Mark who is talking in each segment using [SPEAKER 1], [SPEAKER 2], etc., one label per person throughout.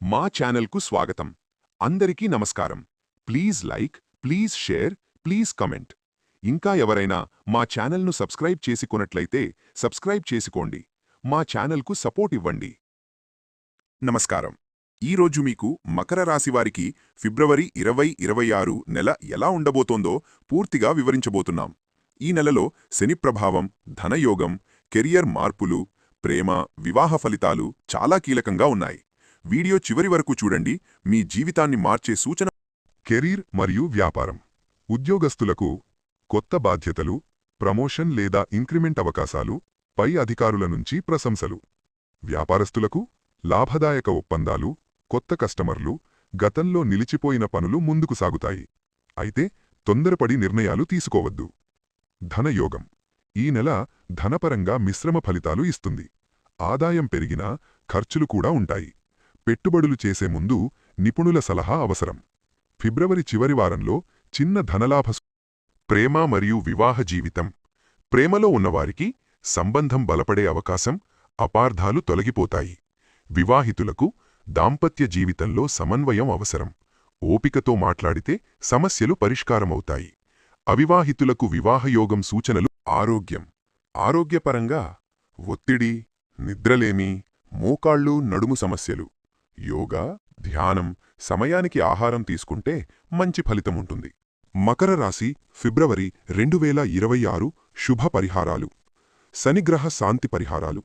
[SPEAKER 1] మా ఛానల్కు స్వాగతం. అందరికీ నమస్కారం. Please like please share please comment. ఇంకా ఎవరైనా మా ఛానల్ను సబ్స్క్రైబ్ చేసుకున్నట్లయితే సబ్స్క్రైబ్ చేసుకోండి. మా ఛానల్కు సపోర్ట్ ఇవ్వండి. నమస్కారం. ఈరోజు మీకు మకర రాశివారికి ఫిబ్రవరి ఇరవై ఇరవై ఆరు నెల ఎలా ఉండబోతోందో పూర్తిగా వివరించబోతున్నాం. ఈ నెలలో శని ప్రభావం ధనయోగం కెరియర్ మార్పులు ప్రేమ వివాహ ఫలితాలు చాలా కీలకంగా ఉన్నాయి. వీడియో చివరి వరకు చూడండి. మీ జీవితాన్ని మార్చే సూచన. కెరీర్ మరియు వ్యాపారం. ఉద్యోగస్తులకు కొత్త బాధ్యతలు ప్రమోషన్ లేదా ఇంక్రిమెంట్ అవకాశాలు పై అధికారుల నుంచి ప్రశంసలు. వ్యాపారస్తులకు లాభదాయక ఒప్పందాలు కొత్త కస్టమర్లు గతంలో నిలిచిపోయిన పనులు ముందుకు సాగుతాయి. అయితే తొందరపడి నిర్ణయాలు తీసుకోవద్దు. ధనయోగం. ఈ నెల ధనపరంగా మిశ్రమ ఫలితాలు ఇస్తుంది. ఆదాయం పెరిగినా ఖర్చులు కూడా ఉంటాయి. పెట్టుబడులు చేసే ముందు నిపుణుల సలహా అవసరం. ఫిబ్రవరి చివరి వారంలో చిన్న ధనలాభ ప్రేమ మరియు వివాహ జీవితం. ప్రేమలో ఉన్నవారికి సంబంధం బలపడే అవకాశం అపార్థాలు తొలగిపోతాయి. వివాహితులకు దాంపత్య జీవితంలో సమన్వయం అవసరం. ఓపికతో మాట్లాడితే సమస్యలు పరిష్కారమవుతాయి. అవివాహితులకు వివాహయోగం సూచనలు ఆరోగ్యం. ఆరోగ్యపరంగా ఒత్తిడి నిద్రలేమి మోకాళ్ళు నడుము సమస్యలు. యోగా ధ్యానం సమయానికి ఆహారం తీసుకుంటే మంచి ఫలితముంటుంది మకర రాశి ఫిబ్రవరి రెండు వేల ఇరవై ఆరు శుభ పరిహారాలు. శనిగ్రహ శాంతి పరిహారాలు.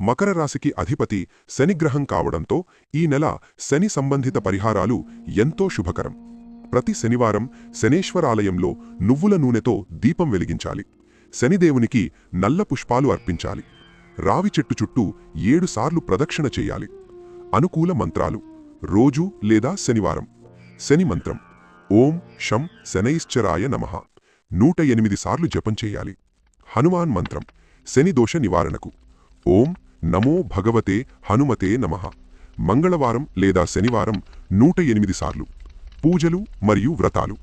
[SPEAKER 1] మకర రాశికి అధిపతి శనిగ్రహం కావడంతో ఈ నెల శని సంబంధిత పరిహారాలు ఎంతో శుభకరం. ప్రతి శనివారం శనేశ్వరాలయంలో నువ్వుల నూనెతో దీపం వెలిగించాలి. శనిదేవునికి నల్ల పుష్పాలు అర్పించాలి. రావి చెట్టు చుట్టూ ఏడుసార్లు ప్రదక్షిణ చేయాలి. అనుకూల మంత్రాలు. రోజు లేదా శనివారం. శని మంత్రం. ఓం షం శనైశ్చరాయ నమః. నూట ఎనిమిది సార్లు జపం చేయాలి. హనుమాన్ మంత్రం. శని దోష నివారణకు. ఓం నమో భగవతే హనుమతే నమః. మంగళవారం లేదా శనివారం నూట ఎనిమిది సార్లు. పూజలు మరియు వ్రతాలు.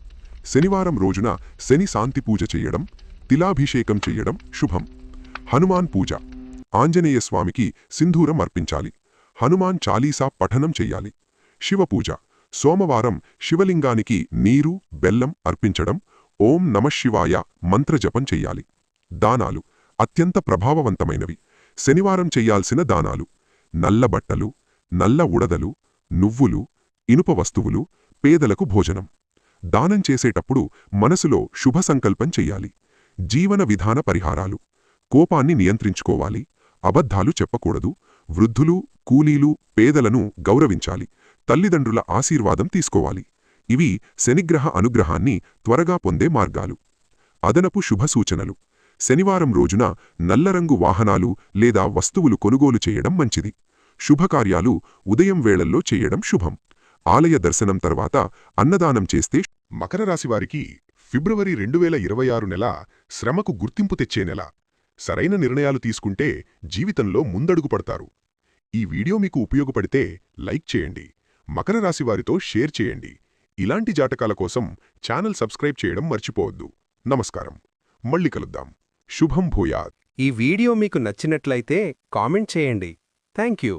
[SPEAKER 1] శనివారం రోజున శని శాంతి పూజ చేయడం తిలాభిషేకం చెయ్యడం శుభం. హనుమాన్ పూజ. ఆంజనేయ స్వామికి సింధూరం అర్పించాలి. హనుమాన్ చాలీసా పఠనం చెయ్యాలి. శివపూజ. సోమవారం శివలింగానికి నీరు బెల్లం అర్పించడం ఓం నమశివాయ మంత్రజపం చెయ్యాలి. దానాలు అత్యంత ప్రభావవంతమైనవి. శనివారం చెయ్యాల్సిన దానాలు నల్ల బట్టలు నల్ల ఉడదలు నువ్వులు ఇనుప వస్తువులు పేదలకు భోజనం. దానం చేసేటప్పుడు మనసులో శుభ సంకల్పం చెయ్యాలి. జీవన విధాన పరిహారాలు. కోపాన్ని నియంత్రించుకోవాలి. అబద్ధాలు చెప్పకూడదు. వృద్ధులు కూలీలు పేదలను గౌరవించాలి. తల్లిదండ్రుల ఆశీర్వాదం తీసుకోవాలి. ఇవి శనిగ్రహ అనుగ్రహాన్ని త్వరగా పొందే మార్గాలు. అదనపు శుభసూచనలు శనివారం రోజున నల్లరంగు వాహనాలు లేదా వస్తువులు కొనుగోలు చేయడం మంచిది. శుభకార్యాలు ఉదయం వేళల్లో చేయడం శుభం. ఆలయ దర్శనం తర్వాత అన్నదానం చేస్తే మకర రాశివారికి ఫిబ్రవరి రెండు వేల ఇరవై ఆరు నెల శ్రమకు గుర్తింపు తెచ్చే నెల. సరైన నిర్ణయాలు తీసుకుంటే జీవితంలో ముందడుగు పడతారు. ఈ వీడియో మీకు ఉపయోగపడితే లైక్ చేయండి మకర రాశి వారితో షేర్ చేయండి. ఇలాంటి జాతకాల కోసం ఛానల్ సబ్స్క్రైబ్ చేయడం మర్చిపోవద్దు. నమస్కారం. మళ్ళీ కలుద్దాం. శుభం భూయాత్.
[SPEAKER 2] ఈ వీడియో మీకు నచ్చినట్లయితే కామెంట్ చేయండి. Thank you